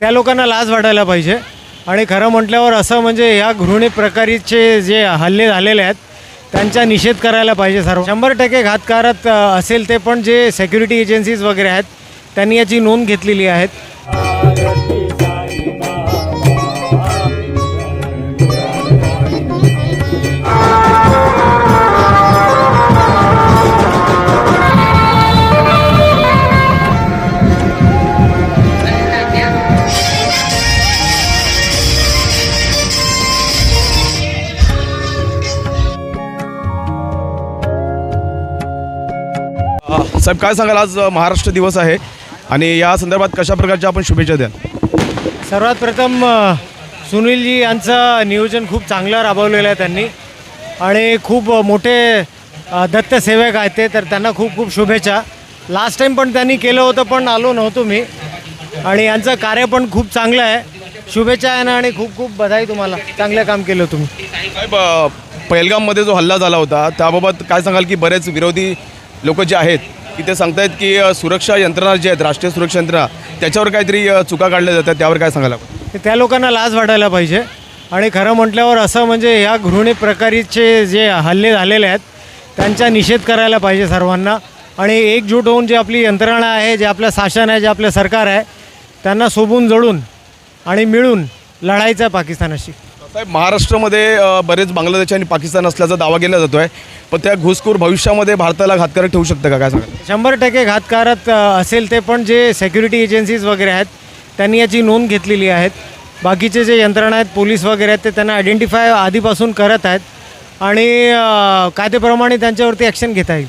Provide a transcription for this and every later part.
त्या लोकांना लाज वाटायला पाहिजे. आणि खरं म्हटल्यावर असं म्हणजे ह्या घृणी प्रकारचे जे हल्ले झालेले आहेत त्यांचा निषेध करायला पाहिजे सर्व. शंभर टक्के घातकारत असेल ते पण जे सेक्युरिटी एजन्सीज वगैरे आहेत त्यांनी याची नोंद घेतलेली आहेत साहेब काय सांगाल? आज महाराष्ट्र दिवस आहे आणि या संदर्भात कशा प्रकारच्या आपण शुभेच्छा द्याल? सर्वात प्रथम सुनीलजी यांचं नियोजन खूप चांगलं राबवलेलं आहे त्यांनी. आणि खूप मोठे दत्तसेवक आहेत ते तर त्यांना खूप खूप शुभेच्छा. लास्ट टाईम पण त्यांनी केलं होतं पण आलो नव्हतो मी. आणि यांचं कार्य पण खूप चांगलं आहे. शुभेच्छा आहे ना आणि खूप खूप बधाई तुम्हाला. चांगलं काम केलं तुम्ही. साहेब अ, पहलगाममध्ये जो हल्ला झाला होता त्याबाबत काय सांगाल की बरेच विरोधी लोक जे आहेत की ते सांगतायत की सुरक्षा यंत्रणा जे आहेत राष्ट्रीय सुरक्षा यंत्रणा त्याच्यावर काहीतरी चुका काढल्या जातात त्यावर काय सांगायला त्या लोकांना लाज वाटायला पाहिजे. आणि खरं म्हटल्यावर असं म्हणजे ह्या घृणित प्रकारचे जे हल्ले झालेले आहेत त्यांचा निषेध करायला पाहिजे सर्वांना. आणि एकजूट होऊन जे आपली यंत्रणा आहे जे आपलं शासन आहे जे आपलं सरकार आहे त्यांना सोबून जळून आणि मिळून लढायचं आहे पाकिस्तानाशी. साहेब महाराष्ट्रामध्ये बरेच बांगलादेश आणि पाकिस्तान असल्याचा दावा केला जातो आहे पण त्या घुसखोर भविष्यामध्ये भारताला घातकारक ठेवू शकतं का? काय सांगाल? शंभर टक्के घातकारत अ, असेल ते पण जे सेक्युरिटी एजन्सीज वगैरे आहेत त्यांनी याची नोंद घेतलेली आहेत. बाकीचे जे यंत्रणा आहेत पोलीस वगैरे आहेत ते त्यांना आयडेंटिफाय आधीपासून करत आहेत. आणि कायदेप्रमाणे त्यांच्यावरती ॲक्शन घेता येईल.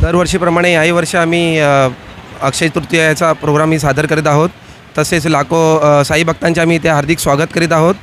दरवर्षीप्रमाणे याही वर्षी आम्ही अक्षय तृतीयाचा प्रोग्राम ही सादर करीत आहोत. तसेच लाखो साई भक्तांचे आम्ही इथे हार्दिक स्वागत करीत आहोत.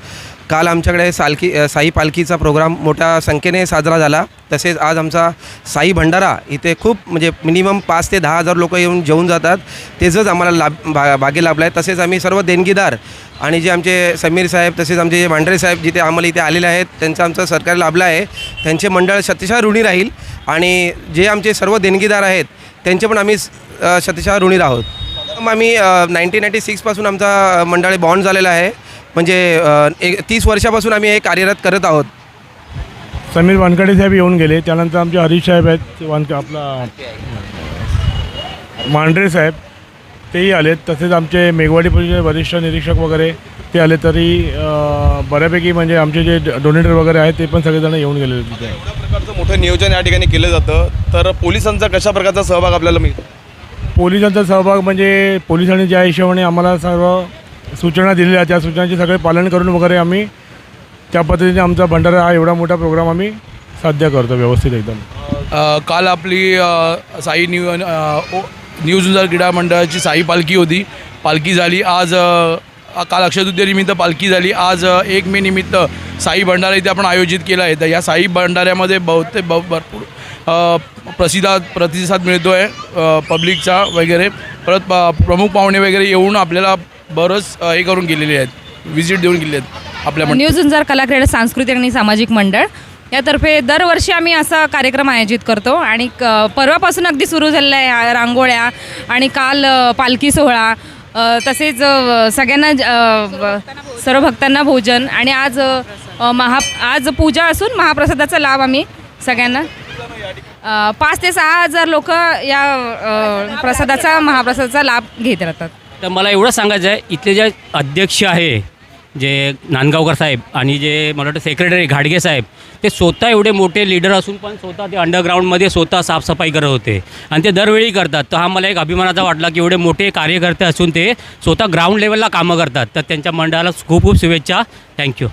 काल आमच्याकडे सालकी साई पालखीचा प्रोग्राम मोठ्या संख्येने साजरा झाला. तसेच आज आमचा साई भंडारा इथे खूप म्हणजे मिनिमम पाच ते दहा हजार लोक येऊन जेवून जातात. तेचंच आम्हाला लाभ भा भागी लाभला आहे तसेच आम्ही सर्व देणगीदार आणि जे आमचे समीर साहेब तसेच आमचे जे भांडरे साहेब जिथे आम्हाला इथे आलेले आहेत त्यांचा आमचा सरकार लाभला आहे. त्यांचे मंडळ शतशः ऋणी राहील आणि जे आमचे सर्व देणगीदार आहेत त्यांचे पण आम्ही अ, ऋणी आहोत मग आम्ही नाईन्टीन नाईन्टी सिक्सपासून आमचा मंडळ बॉन्ड झालेला आहे. म्हणजे अ, एक तीस वर्षापासून आम्ही हे कार्यरत करत आहोत. समीर वानकडे साहेब येऊन गेले. त्यानंतर आमचे हरीश साहेब आहेत वानक आपला मांढरे साहेब तेही आलेत. तसेच आमचे मेघवाडी पोलीसचे वरिष्ठ निरीक्षक वगैरे ते आले तरी अं, बऱ्यापैकी म्हणजे आमचे जे डोनेटर वगैरे आहेत ते पण सगळेजण येऊन गेलेले तिथे. एवढ्या प्रकारचं मोठं नियोजन या ठिकाणी केलं जातं. तर पोलिसांचा कशा प्रकारचा सहभाग आपल्याला मिळतो? पोलिसांचा सहभाग म्हणजे पोलिसांनी ज्या हिशोबाने आम्हाला सर्व सूचना दिलेल्या त्या सूचनांचे सगळे पालन करून वगैरे आम्ही त्या पद्धतीने आमचा भंडारा हा एवढा मोठा प्रोग्राम आम्ही साध्य करतो व्यवस्थित एकदम. काल आपली साई न्यू न्यूज ओ- क्रीडा मंडळाची साई पालखी होती. पालखी झाली. आज काल अक्षय पालखी झाली. आज एक मे निमित्त साई भंडारा इथे आपण आयोजित केला आहे. तर या साई भंडाऱ्यामध्ये बहुतेक ब भरपूर अ, प्रसिद्धात प्रतिसाद मिळतो आहे पब्लिकचा वगैरे. परत प- प्रमुख पाहुणे वगैरे येऊन आपल्याला बरंच अ, हे करून गेलेले आहेत. व्हिजिट देऊन गेले आहेत आपल्या मंडळात. न्यू झुंजार सांस्कृतिक आणि सामाजिक मंडळ. यातर्फे दरवर्षी आम्ही असा कार्यक्रम आयोजित करतो आणि क- परवापासून अगदी सुरू झालेला आहे रांगोळ्या आणि काल अ, पालखी सोहळा अ, तसेच अ, सगळ्यांना ज- अ, सर्व भक्तांना भोजन आणि आज अ, महा आज पूजा असून महाप्रसादाचा लाभ आम्ही सगळ्यांना अ, पाच ते सहा हजार लोक या अ, प्रसादाचा महाप्रसादाचा लाभ घेत राहतात. तर मला एवढं सांगायचं आहे इथले जे अध्यक्ष आहे जे नांदगावकर साहेब आणि जे मला वाटतं सेक्रेटरी घाडगे साहेब ते स्वतः एवढे मोठे लीडर असून पण स्वतः ते अंडरग्राऊंडमध्ये स्वतः साफसफाई करत होते. आणि ते दरवेळी करतात. तर हा मला एक अभिमानाचा वाटला की एवढे मोठे कार्यकर्ते असून ते स्वतः ग्राउंड लेवलला कामं करतात. तर त्यांच्या मंडळाला खूप खूप शुभेच्छा. थँक्यू